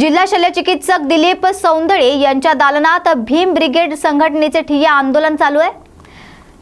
जिल्हा शल्यचिकित्सक दिलीप सौंदळे यांच्या दालनात भीम ब्रिगेड संघटनेचे ठिय्या आंदोलन चालू आहे.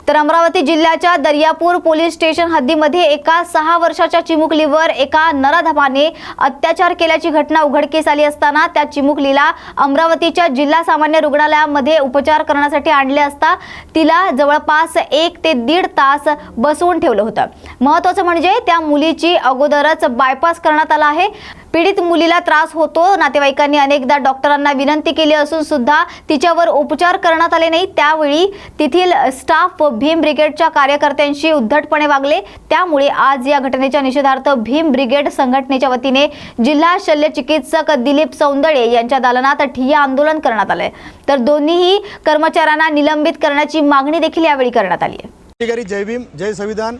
तर अमरावती जिल्ह्याच्या दर्यापूर पोलीस स्टेशन हद्दीमध्ये एका सहा वर्षाच्या चिमुकलीवर एका नराधमाने अत्याचार केल्याची घटना उघडकीस आली असताना त्या चिमुकलीला अमरावतीच्या जिल्हा सामान्य रुग्णालयामध्ये उपचार करण्यासाठी आणले असता तिला जवळपास एक ते दीड तास बसवून ठेवलं होतं. महत्वाचं म्हणजे त्या मुलीची अगोदरच बायपास करण्यात आला आहे. पीडित मुलीला त्रास होतो. नातेवाईकांनी अनेकदा डॉक्टरांना विनंती केली असून सुद्धा तिच्यावर उपचार करण्यात आले नाही. त्यावेळी तेथील स्टाफ व भीम ब्रिगेडच्या कार्यकर्त्यांशी उद्धटपणे वागले. त्यामुळे आज या घटनेच्या निषेधार्थ भीम ब्रिगेड संघटनेच्या वतीने जिल्हा शल्य चिकित्सक दिलीप सौंदळे यांच्या दालनात ठिय्या आंदोलन करण्यात आलंय. तर दोन्हीही कर्मचाऱ्यांना निलंबित करण्याची मागणी देखील यावेळी करण्यात आली आहे. जय भीम जय संविधान.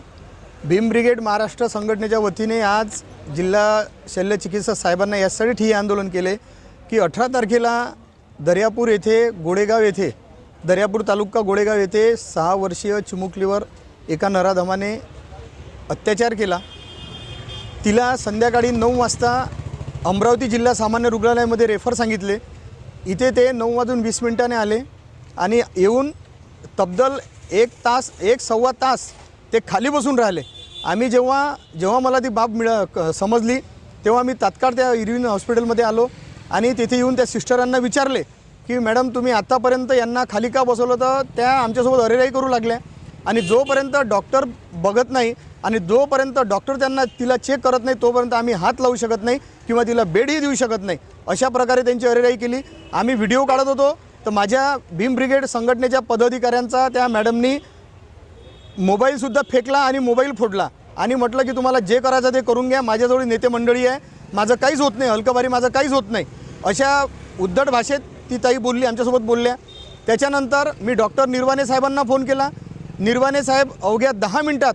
भीम ब्रिगेड महाराष्ट्र संघटनेच्या वतीने आज जिल्हा शल्य चिकित्सक साहेबांना यासाठी ठिय्या आंदोलन केले की अठरा तारखेला दर्यापूर येथे गोडेगाव येथे दर्यापूर तालुका गोडेगाव येथे सहा वर्षीय चिमुकलीवर एका नराधमाने अत्याचार केला. तिला संध्याकाळी नऊ वाजता अमरावती जिल्हा सामान्य रुग्णालयामध्ये रेफर सांगितले. इथे ते नऊ वाजून वीस मिनिटाने आले आणि येऊन तब्दल एक तास एक सव्वा तास ते खाली बसून राहिले. आम्ही जेव्हा जेव्हा मला ती बाब मिळा क- समजली तेव्हा मी तात्काळ त्या इरविन हॉस्पिटलमध्ये आलो आणि तिथे येऊन त्या सिस्टरांना विचारले की मॅडम तुम्ही आत्तापर्यंत यांना खाली का बसवलं? तर त्या आमच्यासोबत अरेराई करू लागल्या. आणि जोपर्यंत डॉक्टर बघत नाही आणि जोपर्यंत डॉक्टर त्यांना तिला चेक करत नाही तोपर्यंत आम्ही हात लावू शकत नाही किंवा तिला बेडही देऊ शकत नाही. अशा प्रकारे त्यांची अरेराई केली. आम्ही व्हिडिओ काढत होतो. तर माझ्या भीम ब्रिगेड संघटनेच्या पदाधिकाऱ्यांचा त्या मॅडमनी मोबाईलसुद्धा फेकला आणि मोबाईल फोडला. आणि म्हटलं की तुम्हाला जे करायचं ते करून घ्या. माझ्याजवळ नेते मंडळी आहे. माझं काहीच होत नाही. हलकबारी माझं काहीच होत नाही. अशा उद्धट भाषेत ती ताई बोलली आमच्यासोबत बोलल्या. त्याच्यानंतर मी डॉक्टर निर्वाणे साहेबांना फोन केला. निर्वाणे साहेब अवघ्या दहा मिनटात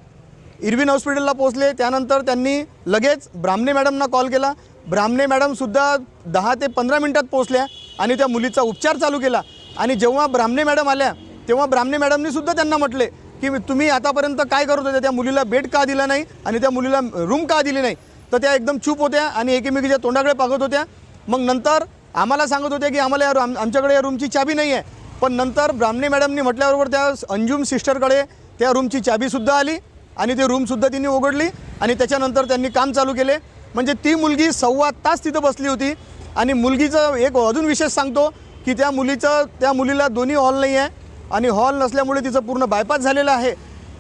इरविन हॉस्पिटलला पोहोचले. त्यानंतर त्यांनी लगेच ब्राह्मणे मॅडमना कॉल केला. ब्राह्मणे मॅडमसुद्धा दहा ते पंधरा मिनटात पोहोचल्या आणि त्या मुलीचा उपचार चालू केला. आणि जेव्हा ब्राह्मणे मॅडम आल्या तेव्हा ब्राह्मणे मॅडमनीसुद्धा त्यांना म्हटले की तुम्ही आतापर्यंत काय करत होते? त्या मुलीला बेड का दिला नाही आणि त्या मुलीला रूम का दिली नाही? तर त्या एकदम चूप होत्या आणि एकमेकीच्या तोंडाकडे पागत होत्या. मग नंतर आम्हाला सांगत होत्या की आम्हाला या रूम आमच्याकडे या रूमची चाबी नाही आहे. पण नंतर ब्राह्मणी मॅडमनी म्हटल्याबरोबर त्या अंजुम सिस्टरकडे त्या रूमची चाबीसुद्धा आली आणि ते रूमसुद्धा तिने उघडली आणि त्याच्यानंतर त्यांनी काम चालू केले. म्हणजे ती मुलगी सव्वा तास तिथं बसली होती आणि मुलगीचं एक अजून विशेष सांगतो की त्या मुलीचं त्या मुलीला दोन्ही हॉल नाही आहे आणि हॉल नसल्यामुळे तिचं पूर्ण बायपास झालेलं आहे.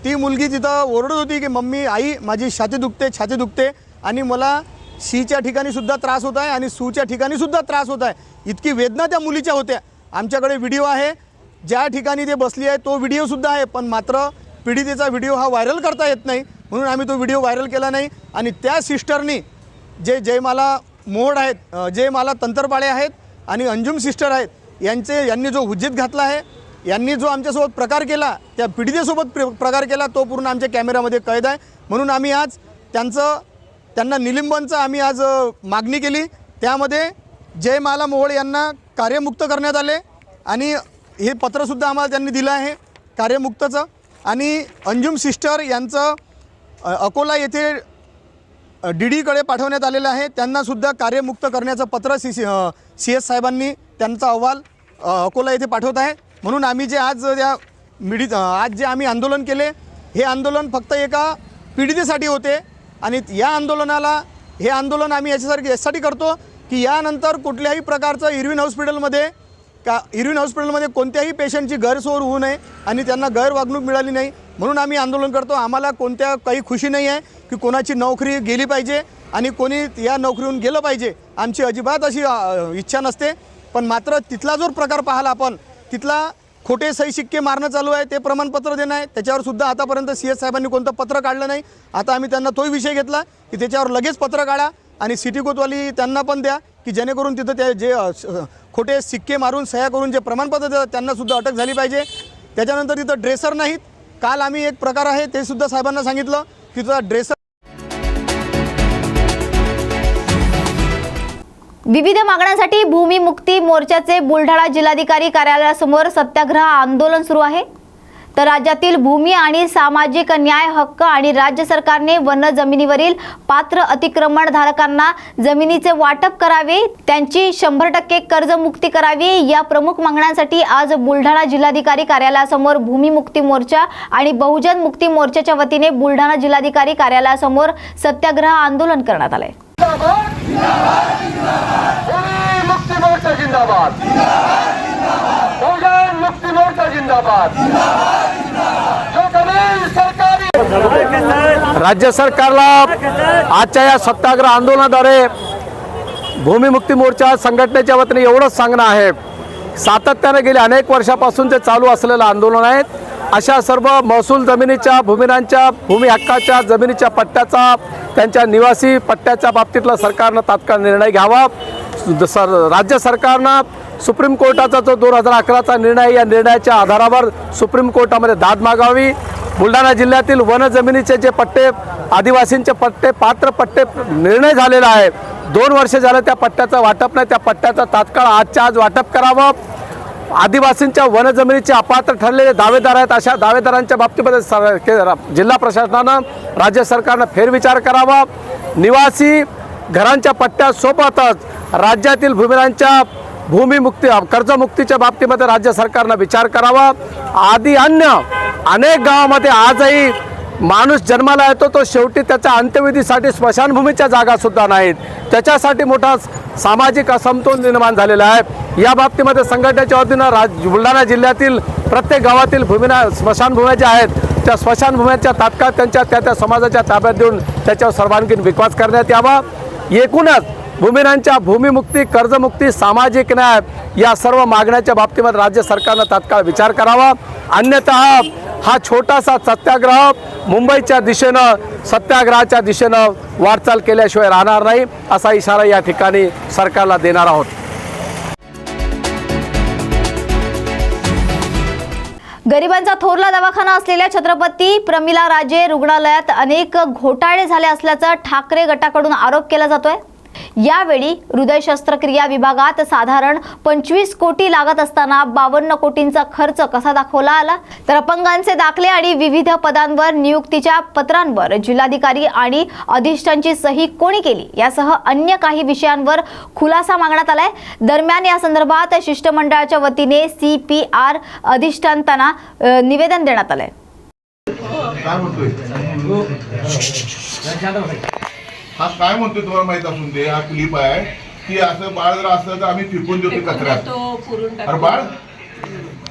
ती मुलगी तिथं ओरडत होती की मम्मी आई माझी छाती दुखते छाती दुखते आणि मला शीच्या ठिकाणी सुद्धा त्रास होत आहे आणि सूच्या ठिकाणी सुद्धा त्रास होत आहे. इतकी वेदना त्या मुलीच्या होत्या. आमच्याकडे व्हिडिओ आहे. ज्या ठिकाणी ते बसली आहे तो व्हिडिओसुद्धा आहे. पण मात्र पीडितेचा व्हिडिओ हा व्हायरल करता येत नाही. म्हणून आम्ही तो व्हिडिओ व्हायरल केला नाही. आणि त्या सिस्टरनी जे जयमाला मोड आहेत जयमाला तंत्रपाळे आहेत आणि अंजुम सिस्टर आहेत यांचे यांनी जो हुज्जीत घातला आहे यांनी जो आमच्यासोबत प्रकार केला त्या पीडितेसोबत प्र प्रकार केला तो पूर्ण आमच्या कॅमेऱ्यामध्ये कैद आहे. म्हणून आम्ही आज त्यांचं त्यांना निलिंबनचं आम्ही आज मागणी केली. त्यामध्ये जयमाला मोहोळ यांना कार्यमुक्त करण्यात आले आणि हे पत्रसुद्धा आम्हाला त्यांनी दिलं आहे कार्यमुक्तचं. आणि अंजुम सिस्टर यांचं अकोला येथे डी डीकडे पाठवण्यात आलेलं आहे. त्यांनासुद्धा कार्यमुक्त करण्याचं पत्र सी सी सी एस साहेबांनी त्यांचा अहवाल अकोला येथे पाठवत आहे. म्हणून आम्ही जे आज या मिडी आज जे आम्ही आंदोलन केले हे आंदोलन फक्त एका पीडितेसाठी होते आणि या आंदोलनाला हे आंदोलन आम्ही याच्यासारखे यासाठी करतो की यानंतर कुठल्याही प्रकारचं इरविन हॉस्पिटलमध्ये का इरविन हॉस्पिटलमध्ये कोणत्याही पेशंटची गैरसोर होऊ नये आणि त्यांना गैरवागणूक मिळाली नाही. म्हणून आम्ही आंदोलन करतो. आम्हाला कोणत्या काही खुशी नाही आहे की कोणाची नोकरी गेली पाहिजे आणि कोणी या नोकरीहून गेलं पाहिजे आमची अजिबात अशी इच्छा नसते. पण मात्र तिथला जो प्रकार पाहिला आपण तिथला खोटे सही शिक्के मारणं चालू आहे ते प्रमाणपत्र देणं आहे. त्याच्यावर सुद्धा आतापर्यंत सी एस साहेबांनी कोणतं पत्र काढलं नाही. आता आम्ही त्यांना तोही विषय घेतला की त्याच्यावर लगेच पत्र काढा आणि सिटी कोतवाली त्यांना पण द्या की जेणेकरून तिथं ते जे खोटे सिक्के मारून सह्या करून जे प्रमाणपत्र देतात त्यांनासुद्धा अटक झाली पाहिजे. त्याच्यानंतर तिथं ड्रेसर नाहीत. काल आम्ही एक प्रकार आहे ते सुद्धा साहेबांना सांगितलं की तुझा ड्रेसर विविध मागण्यांसाठी भूमी मुक्ती मोर्चाचे बुलढाणा जिल्हाधिकारी कार्यालयासमोर सत्याग्रह आंदोलन सुरू आहे. तर राज्यातील भूमी आणि सामाजिक न्याय हक्क आणि राज्य सरकारने वन जमिनीवरील पात्र अतिक्रमण धारकांना जमिनीचे वाटप करावे त्यांची शंभर टक्के कर्जमुक्ती करावी या प्रमुख मागण्यांसाठी आज बुलढाणा जिल्हाधिकारी कार्यालयासमोर भूमिमुक्ती मोर्चा आणि बहुजन मुक्ती मोर्चाच्या वतीने बुलढाणा जिल्हाधिकारी कार्यालयासमोर सत्याग्रह आंदोलन करण्यात आले जिंदाबाद. मुक्ती मोर्चा जिंदाबाद. बहुजन मुक्ती मोर्चा जिंदाबाद. राज्य सरकारला आजच्या या सत्याग्रह आंदोलनाद्वारे भूमिमुक्ती मोर्चा संघटनेच्या वतीने एवढंच सांगणं आहे. सातत्याने गेले अनेक वर्षापासून ते चालू असलेलं आंदोलन आहे. अशा सर्व महसूल जमिनीच्या भूमिनांच्या भूमी हक्काच्या जमिनीच्या पट्ट्याचा त्यांच्या निवासी पट्ट्याच्या बाबतीतला सरकारनं तात्काळ निर्णय घ्यावा. सर राज्य सरकारनं सुप्रीम कोर्टाचा जो दोन हजार अकराचा निर्णय या निर्णयाच्या आधारावर सुप्रीम कोर्टामध्ये दाद मागावी. बुलढाणा जिल्ह्यातील वन जमिनीचे जे पट्टे आदिवासींचे पट्टे पात्र पट्टे निर्णय झालेला आहे. दोन वर्ष झालं त्या पट्ट्याचं वाटप नाही. त्या पट्ट्याचं तात्काळ आजच्या आज वाटप करावं. आदिवासींच्या वनजमिनीचे अपात्र ठरलेले दावेदार आहेत. अशा दावेदारांच्या बाबतीमध्ये सर के- जिल्हा प्रशासनानं राज्य सरकारनं फेरविचार करावा. निवासी घरांच्या पट्ट्यासोबतच राज्यातील भूमिरांच्या भूमिमुक्ती कर्जमुक्तीच्या बाबतीमध्ये राज्य सरकारनं विचार करावा. आदी अन्य अनेक गावामध्ये आजही माणूस जन्माला येतो तो शेवटी त्याच्या अंत्यविधीसाठी स्मशानभूमीच्या जागासुद्धा नाहीत. त्याच्यासाठी मोठा सामाजिक असमतोल निर्माण झालेला आहे. या बाबतीमध्ये संघटनेच्या वतीनं राज बुलढाणा जिल्ह्यातील प्रत्येक गावातील भूमीना स्मशानभूम्या ज्या आहेत त्या स्मशानभूम्यांच्या तात्काळ त्यांच्या त्या त्या समाजाच्या ताब्यात देऊन त्याच्यावर सर्वांगीण विकास करण्यात यावा. एकूणच भूमिनांच्या भूमिमुक्ती कर्जमुक्ती सामाजिक न्याय या सर्व मागण्याच्या बाबतीमध्ये राज्य सरकारनं तात्काळ विचार करावा. अन्यतः हा छोटासा सत्याग्रह मुंबईच्या दिशेनं सत्याग्रहाच्या दिशेनं वाटचाल केल्याशिवाय राहणार नाही असा इशारा या ठिकाणी सरकारला देणार आहोत. गरिबांचा थोरला दवाखाना असलेल्या छत्रपती प्रमिला राजे रुग्णालयात अनेक घोटाळे झाले असल्याचा ठाकरे गटाकडून आरोप केला जातोय. यावेळी हृदय शस्त्रक्रिया विभागात साधारण पंचवीस कोटी लागत असताना बावन्न कोटींचा खर्च कसा दाखवला आला? तर अपंगांचे दाखले आणि विविध पदांवर नियुक्तीच्या पत्रांवर जिल्हाधिकारी आणि अधिष्ठांची सही कोणी केली? यासह अन्य काही विषयांवर खुलासा मागण्यात आलाय. दरम्यान या संदर्भात शिष्टमंडळाच्या वतीने सी पी आर अधिष्ठांतांना निवेदन देण्यात आलंय. काय म्हणतोय? हा काय म्हणतोय तुम्हाला माहीत असून दे हा क्लिप आहे. की असं बाळ जर असलं तर आम्ही फेकून देतो कचऱ्यात तो पुरून टाकतो. अरे बाळ?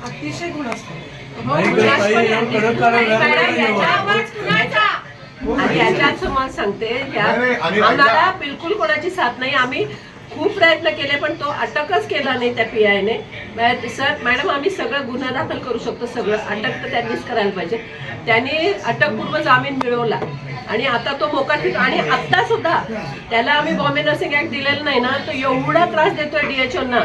अतिशय गुण असतो. हो, कुणाचा? आणि याच्यात तुम्हाला सांगते आम्हाला. बिलकुल कोणाची साथ नाही. आम्ही खूप प्रयत्न केले पण तो अटकच केला नाही त्या पी आयने सर मॅडम आम्ही सगळं गुन्हा दाखल करू शकतो सगळं अटक तर त्यांनीच करायला पाहिजे. त्यांनी अटकपूर्व जामीन मिळवला. आणि आता तो फिरतो आणि आता सुद्धा त्याला आम्ही बॉम्बे नर्सिंग ऍक्ट दिलेलं नाही ना तो एवढा त्रास देतोय डीएचओ ना.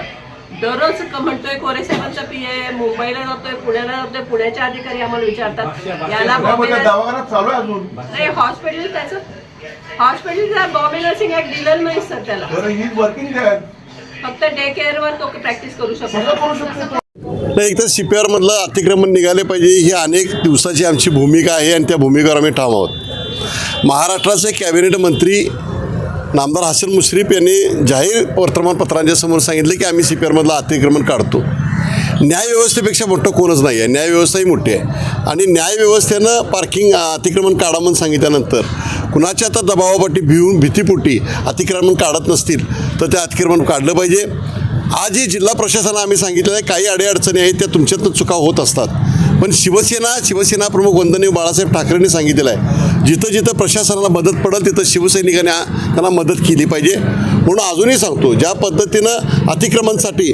दररोज म्हणतोय कोरे साहेबांचा पी आहे मुंबईला जातोय पुण्याला जातोय पुण्याचे अधिकारी आम्हाला विचारतात. याला नाही हॉस्पिटल त्याचं हॉस्पिटलचा बॉम्बे नर्सिंग ऍक्ट दिलेलं नाही सर त्याला ही वर्किंग फक्त डे केअरवर तो प्रॅक्टिस करू शकतो नाही अतिक्रमण निघाले पाहिजे ही अनेक दिवसाची आमची भूमिका आहे आणि त्या भूमिकेवर आम्ही ठाम आहोत. महाराष्ट्राचे कॅबिनेट मंत्री नामदार हसन मुश्रीफ यांनी जाहीर वर्तमानपत्रांच्या समोर सांगितलं की आम्ही सी पी आरमधलं अतिक्रमण काढतो. न्यायव्यवस्थेपेक्षा मोठं कोणच नाही आहे. न्यायव्यवस्थाही मोठी आहे. आणि न्यायव्यवस्थेनं पार्किंग अतिक्रमण काढा म्हणून सांगितल्यानंतर कुणाच्या आता दबावापाठी भिवून भीतीपोटी अतिक्रमण काढत नसतील तर ते अतिक्रमण काढलं पाहिजे. आजही जिल्हा प्रशासनाला आम्ही सांगितलेलं आहे काही अडीअडचणी आहेत त्या तुमच्यातनं चुका होत असतात. पण शिवसेना शिवसेना प्रमुख वंदनीय बाळासाहेब ठाकरेंनी सांगितलेलं आहे जिथं जिथं प्रशासनाला मदत पडेल तिथं शिवसैनिकांनी त्यांना मदत केली पाहिजे. म्हणून अजूनही सांगतो ज्या पद्धतीनं अतिक्रमणसाठी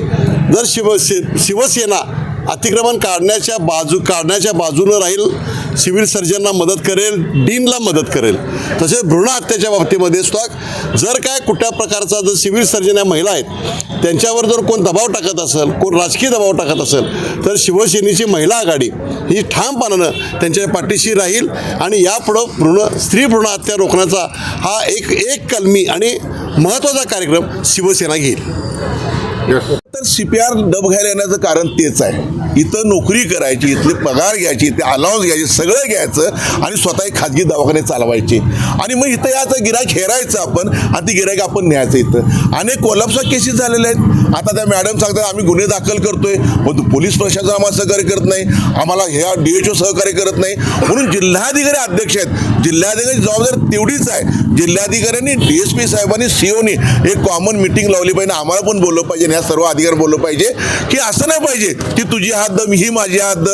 जर शिव शि शिवसेना अतिक्रमण काढण्याच्या बाजू काढण्याच्या बाजूनं राहील सिव्हिल सर्जनला मदत करेल डीनला मदत करेल. तसेच भ्रूण हत्याच्या बाबतीमध्ये सुद्धा जर काय कुठल्या प्रकारचा जर सिव्हिल सर्जन या महिला आहेत त्यांच्यावर जर कोण दबाव टाकत असेल कोण राजकीय दबाव टाकत असेल तर शिवसेनेची महिला आघाडी ही ठामपणानं त्यांच्या पाठीशी राहील आणि यापुढं भ्रूण स्त्री भ्रूण हत्या रोखण्याचा हा एक एक कलमी आणि महत्त्वाचा कार्यक्रम शिवसेना घेईल. तर सी पी आर डब घ्यायला येण्याचं कारण तेच आहे. इथं नोकरी करायची इथले पगार घ्यायची इथे अलाउन्स घ्यायचे सगळं घ्यायचं आणि स्वतः एक खाजगी दवाखाने चालवायचे. आणि मग इथं याचं गिरायक हेरायचं आपण आणि ती गिरायक आपण न्यायचं इथं. अनेक कोल्हापचा केसेस झालेल्या आहेत. आता त्या मॅडम सांगतात आम्ही गुन्हे दाखल करतोय पण पोलीस प्रशासन आम्हाला सहकार्य करत नाही. आम्हाला ह्या डी एच ओ सहकार्य करत नाही. म्हणून जिल्हाधिकारी अध्यक्ष आहेत. जिल्हाधिकारी जबाबदारी तेवढीच आहे. जिल्हाधिकाऱ्यांनी डी एस पी साहेबांनी सीओनी एक कॉमन मिटिंग लावली पाहिजे. आम्हाला पण बोललं पाहिजे ह्या सर्व अधिकारी बोललं पाहिजे की असं नाही पाहिजे की तुझी हा हद्द मी ही माझी हद्द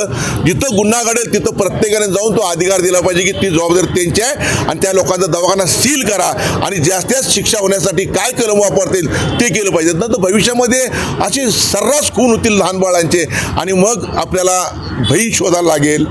जिथं गुन्हा घडेल तिथं प्रत्येकाने जाऊन तो अधिकार दिला पाहिजे की ती जबाबदारी त्यांची आहे आणि त्या लोकांचा दवाखाना सील करा आणि जास्त जास्त शिक्षा होण्यासाठी काय कलम वापरतील ते केलं पाहिजे. नंतर भविष्यामध्ये असे सर्रास खून होतील लहान बाळांचे आणि मग आपल्याला भई शोधायला लागेल.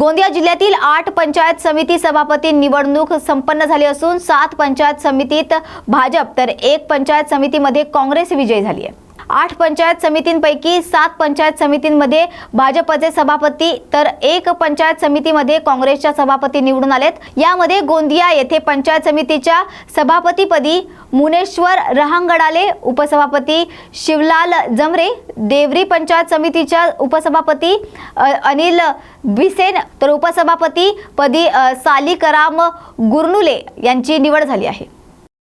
गोंदिया जिल्ह्यातील आठ पंचायत समिती सभापती निवडणूक संपन्न झाली असून सात पंचायत समितीत भाजप तर एक पंचायत समितीमध्ये काँग्रेस विजयी झाली आहे. आठ पंचायत समितींपैकी सात पंचायत समितींमध्ये भाजपचे सभापती तर एक पंचायत समितीमध्ये काँग्रेसच्या सभापती निवडून आलेत. यामध्ये गोंदिया येथे पंचायत समितीच्या सभापतीपदी मुनेश्वर रहांगडाले उपसभापती शिवलाल जमरे देवरी पंचायत समितीच्या उपसभापती अनिल बिसेन तर उपसभापती पदी सालिकराम गुरनुले यांची निवड झाली आहे.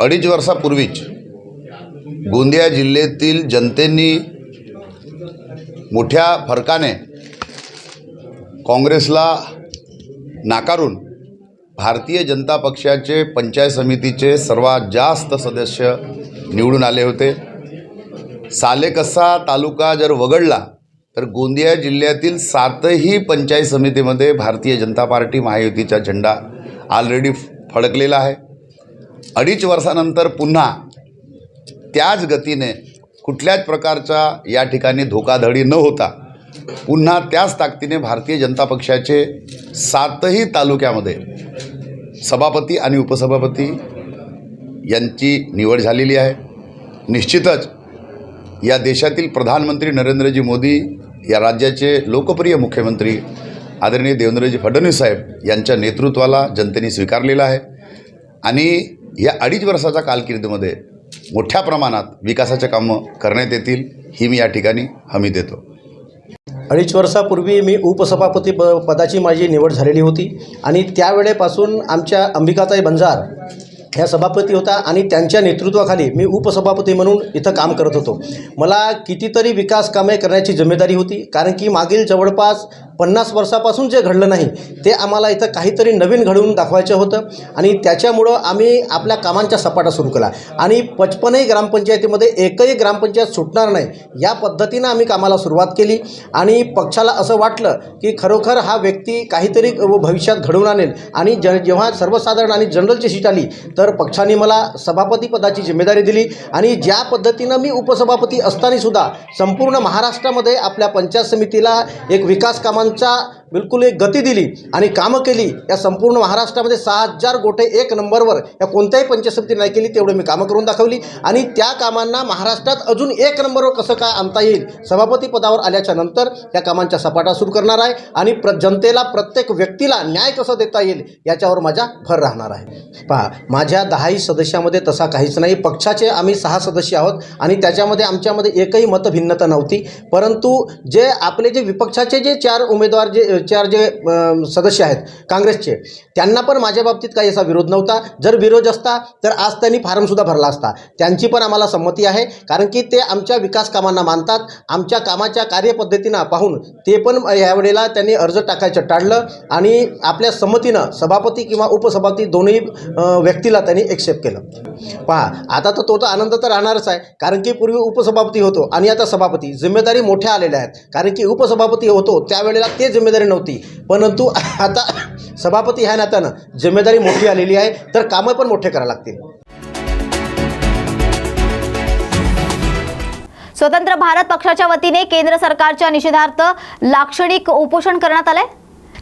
अडीच वर्षापूर्वीच गोंदिया जिल्ह्यातील जनतेनी मोठ्या फरकाने काँग्रेसला नाकारून भारतीय जनता पक्षाचे पंचायत समितीचे सर्वात जास्त सदस्य निवडून आले होते. सालेकसा तालुका जर वगळला तर गोंदिया जिल्ह्यातील सातही पंचायत समितीमध्ये भारतीय जनता पार्टी महायुतीचा झेंडा ऑलरेडी फडकलेला आहे. अडीच वर्षानंतर पुन्हा त्याच गतीने कुठल्याच प्रकारचा या ठिकाणी धोकाधडी न होता पुन्हा त्याच ताकदीने भारतीय जनता पक्षाचे सातही तालुक्यामध्ये सभापती आणि उपसभापती यांची निवड झालेली आहे. निश्चितच या देशातील प्रधानमंत्री नरेंद्रजी मोदी या राज्याचे लोकप्रिय मुख्यमंत्री आदरणीय देवेंद्रजी फडणवीस साहेब यांच्या नेतृत्वाला जनतेने स्वीकारलेलं आहे. आणि या अडीच वर्षाच्या कालकिर्दीमध्ये मोठ्या प्रमाणात विकासाचे कामं करण्यात येतील ही मी या ठिकाणी हमी देतो. अडीच वर्षापूर्वी मी उपसभापती प पदाची माझी निवड झालेली होती आणि त्यावेळेपासून आमच्या अंबिकाताई बंजार ह्या सभापती होता आणि त्यांच्या नेतृत्वाखाली मी उपसभापती म्हणून इथं काम करत होतो. मला कितीतरी विकास कामे करण्याची जिम्मेदारी होती कारण की मागील जवळपास पन्नास वर्षापासून जे घडलं नाही ते आम्हाला इथं काहीतरी नवीन घडवून दाखवायचं होतं आणि त्याच्यामुळं आम्ही आपल्या कामांचा सपाटा सुरू केला. आणि पचपनही ग्रामपंचायतीमध्ये एकही ग्रामपंचायत सुटणार नाही या पद्धतीनं आम्ही कामाला सुरुवात केली. आणि पक्षाला असं वाटलं की खरोखर हा व्यक्ती काहीतरी भविष्यात घडवून आणेल. आणि ज जेव्हा सर्वसाधारण आणि जनरलची सीट आली तर पक्षाने मला सभापती पदाची जिम्मेदारी दिली. आणि ज्या पद्धतीनं मी उपसभापती असतानासुद्धा संपूर्ण महाराष्ट्रामध्ये आपल्या पंचायत समितीला एक विकास कामांचा बिलकुल एक गती दिली आणि कामं केली. या संपूर्ण महाराष्ट्रामध्ये सहा हजार गोटे एक नंबरवर या कोणत्याही पंचायत समितीने नाही केली तेवढे मी कामं करून दाखवली. आणि त्या कामांना महाराष्ट्रात अजून एक नंबरवर कसं काय आणता येईल सभापती पदावर आल्याच्यानंतर या कामांच्या सपाटा सुरू करणार आहे. आणि प्र जनतेला प्रत्येक व्यक्तीला न्याय कसं देता येईल याच्यावर माझा भर राहणार आहे. पहा माझ्या दहाही सदस्यामध्ये तसा काहीच नाही. पक्षाचे आम्ही सहा सदस्य आहोत आणि त्याच्यामध्ये आमच्यामध्ये एकही मतभिन्नता नव्हती. परंतु जे आपले जे विपक्षाचे जे चार उमेदवार जे चार जे सदस्य आहेत काँग्रेसचे त्यांना पण माझ्या बाबतीत काही असा विरोध नव्हता. जर विरोध असता तर आज त्यांनी फॉर्मसुद्धा भरला असता. त्यांची पण आम्हाला संमती आहे कारण की ते आमच्या विकास कामांना मानतात. आमच्या कामाच्या कार्यपद्धतीनं पाहून ते पण यावेळेला त्यांनी अर्ज टाकायचं टाळलं आणि आपल्या संमतीनं सभापती किंवा उपसभापती दोन्ही व्यक्तीला त्यांनी एक्सेप्ट केलं. पहा आता तर तो तर आनंद तर राहणारच आहे कारण की पूर्वी उपसभापती होतो आणि आता सभापती. जिम्मेदारी मोठ्या आलेल्या आहेत कारण की उपसभापती होतो त्यावेळेला ते जिम्मेदारी नव्हती. परंतु आता सभापती ह्या नात्यानं जिम्मेदारी मोठी आलेली आहे तर कामं पण मोठे करायला लागतील. स्वतंत्र भारत पक्षाच्या वतीने केंद्र सरकारच्या निषेधार्थ लाक्षणिक उपोषण करण्यात आलंय.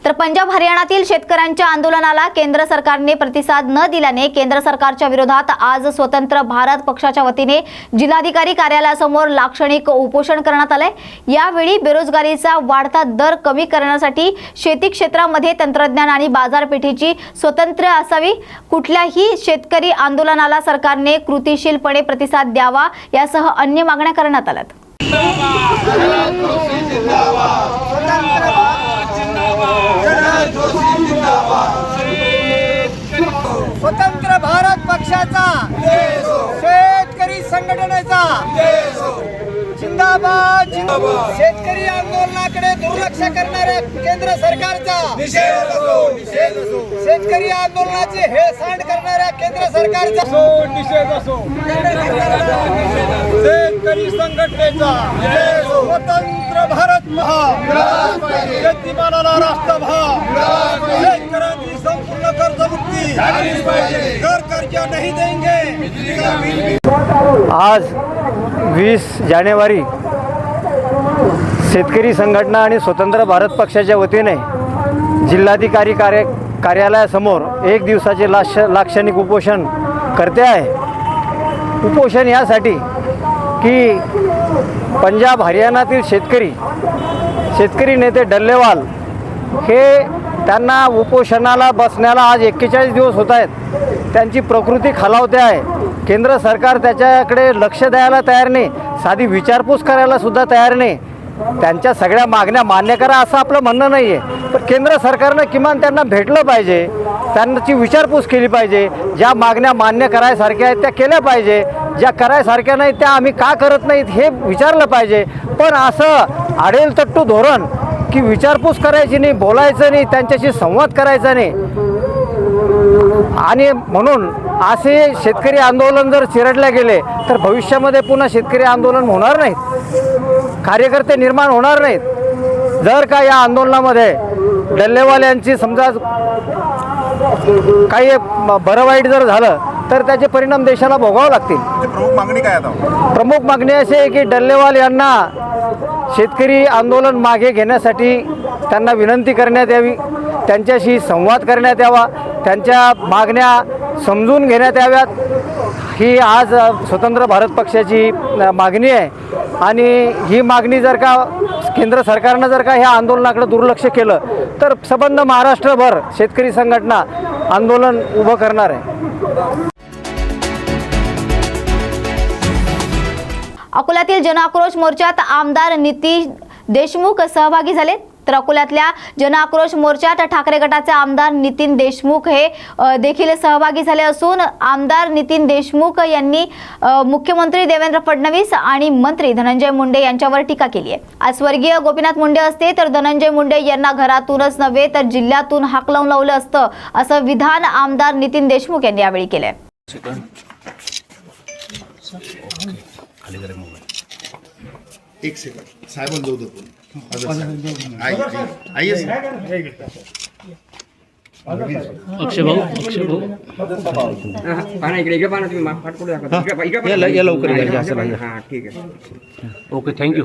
तर पंजाब हरियाणातील शेतकऱ्यांच्या आंदोलनाला केंद्र सरकारने प्रतिसाद न दिल्याने केंद्र सरकारच्या विरोधात आज स्वतंत्र भारत पक्षाच्या वतीने जिल्हाधिकारी कार्यालयासमोर लाक्षणिक उपोषण करण्यात आलंय. यावेळी बेरोजगारीचा वाढता दर कमी करण्यासाठी शेती क्षेत्रामध्ये तंत्रज्ञान आणि बाजारपेठेची स्वतंत्र असावी. कुठल्याही शेतकरी आंदोलनाला सरकारने कृतीशीलपणे प्रतिसाद द्यावा यासह अन्य मागण्या करण्यात आल्यात. स्वतंत्र भारत पक्षाचा शेतकरी संघटनेचा जिंदाबाद जिंदाबाद शेतकरी आंदोलनाकडे दुर्लक्ष करणाऱ्या केंद्र सरकारचा शेतकरी आंदोलनाची हेळसांड करणाऱ्या केंद्र सरकारचा. निषेध असो. शेतकरी संघटनेचा. स्वतंत्र भारत महा. शेतीमालाला राष्ट्रभाव शेतकऱ्यांची संपूर्ण कर्जमुक्ती. कर कर्जा नाही देंगे. आज वीस जानेवारी शेतकरी संघटना आणि स्वतंत्र भारत पक्षाच्या वतीने जिल्हाधिकारी कार्य कार्यालयासमोर एक दिवसाचे लाक्ष लाक्षणिक उपोषण करते आहे. उपोषण यासाठी की पंजाब हरियाणातील शेतकरी शेतकरी नेते डल्लेवाल हे त्यांना उपोषणाला बसण्याला आज एक्केचाळीस दिवस होत आहेत. त्यांची प्रकृती खालावते आहे. केंद्र सरकार त्याच्याकडे लक्ष द्यायला तयार नाही. साधी विचारपूस करायला सुद्धा तयार नाही. त्यांच्या सगळ्या मागण्या मान्य करा असं आपलं म्हणणं नाही आहे पण केंद्र सरकारनं किमान त्यांना भेटलं पाहिजे. त्यांची विचारपूस केली पाहिजे. ज्या मागण्या मान्य करायसारख्या आहेत त्या केल्या पाहिजे. ज्या करायसारख्या नाहीत त्या आम्ही का करत नाहीत हे विचारलं पाहिजे. पण असं आडेल तट्टू धोरण की विचारपूस करायची नाही बोलायचं नाही त्यांच्याशी संवाद करायचा नाही. आणि म्हणून असे शेतकरी आंदोलन जर चिरडले गेले तर भविष्यामध्ये पुन्हा शेतकरी आंदोलन होणार नाहीत. कार्यकर्ते निर्माण होणार नाहीत. जर का या आंदोलनामध्ये डल्लेवाल्यांची समजा काही बरं वाईट जर झालं तर त्याचे परिणाम देशाला भोगावे लागतील. प्रमुख मागणी काय आता? प्रमुख मागणी अशी आहे की डल्लेवाल यांना शेतकरी आंदोलन मागे घेण्यासाठी त्यांना विनंती करण्यात यावी त्यांच्याशी संवाद करण्यात यावा त्यांच्या मागण्या समजून घेण्यात याव्यात. ही आज स्वतंत्र भारत पक्षाची मागणी आहे आणि ही मागणी जर का केंद्र सरकारनं जर का ह्या आंदोलनाकडे दुर्लक्ष केलं तर संबंध महाराष्ट्रभर शेतकरी संघटना आंदोलन उभं करणार आहे. अकोल्यातील जनआक्रोश मोर्चात आमदार नितीश देशमुख सहभागी झाले. तर अकोल्यातल्या जनआक्रोश मोर्चात ठाकरे गटाचे आमदार नितीन देशमुख हे देखील सहभागी झाले असून आमदार नितीन देशमुख यांनी मुख्यमंत्री देवेंद्र फडणवीस आणि मंत्री धनंजय मुंडे यांच्यावर टीका केली आहे. आज स्वर्गीय गोपीनाथ मुंडे असते तर धनंजय मुंडे यांना घरातूनच नव्हे तर जिल्ह्यातून हाकलवून लावलं असतं असं विधान आमदार नितीन देशमुख यांनी यावेळी केलंय. एक सेकंड साहेबांना जाऊ दे फोन. आई आई अक्षय भाऊ अक्षय भाऊ पाना इकडे इकडे पाना तुम्ही. पाठ पुढे दाखवा. इकडे लवकर हा. हा ठीक आहे. Okay thank you.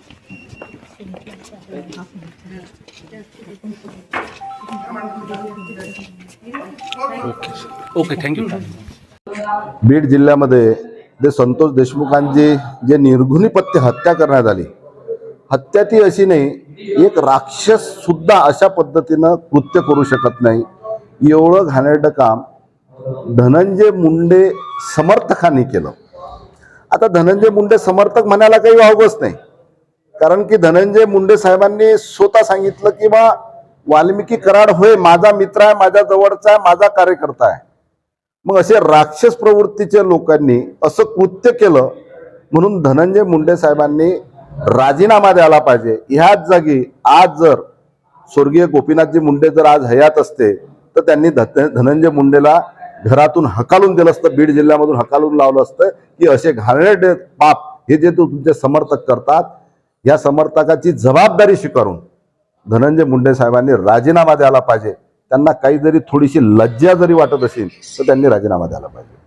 Okay thank you Beed जिल्ह्यामध्ये जे संतोष देशमुखांची जे निर्घुणीपत्य हत्या करण्यात आली हत्या ती अशी नाही एक राक्षस सुद्धा अशा पद्धतीनं कृत्य करू शकत नाही. एवढं घाणेरडं काम धनंजय मुंडे समर्थकांनी केलं. आता धनंजय मुंडे समर्थक म्हणायला काही वावगच नाही. कारण की धनंजय मुंडे साहेबांनी स्वतः सांगितलं की बा वाल्मिकी कराड होय माझा मित्र आहे माझ्या जवळचा आहे माझा कार्यकर्ता आहे. मग असे राक्षस प्रवृत्तीच्या लोकांनी असं कृत्य केलं म्हणून धनंजय मुंडे साहेबांनी राजीनामा द्यायला पाहिजे. ह्याच जागी आज जर स्वर्गीय गोपीनाथजी मुंडे जर आज हयात असते तर त्यांनी ध- धनंजय मुंडेला घरातून हकालून दिलं असतं बीड जिल्ह्यामधून हकालून लावलं असतं की असे घाणेरडे पाप हे जे तू तुमचे समर्थक करतात या समर्थकाची जबाबदारी स्वीकारून धनंजय मुंडे साहेबांनी राजीनामा द्यायला पाहिजे. त्यांना काही जरी थोडीशी लज्जा जरी वाटत असेल तर त्यांनी राजीनामा द्यायला पाहिजे.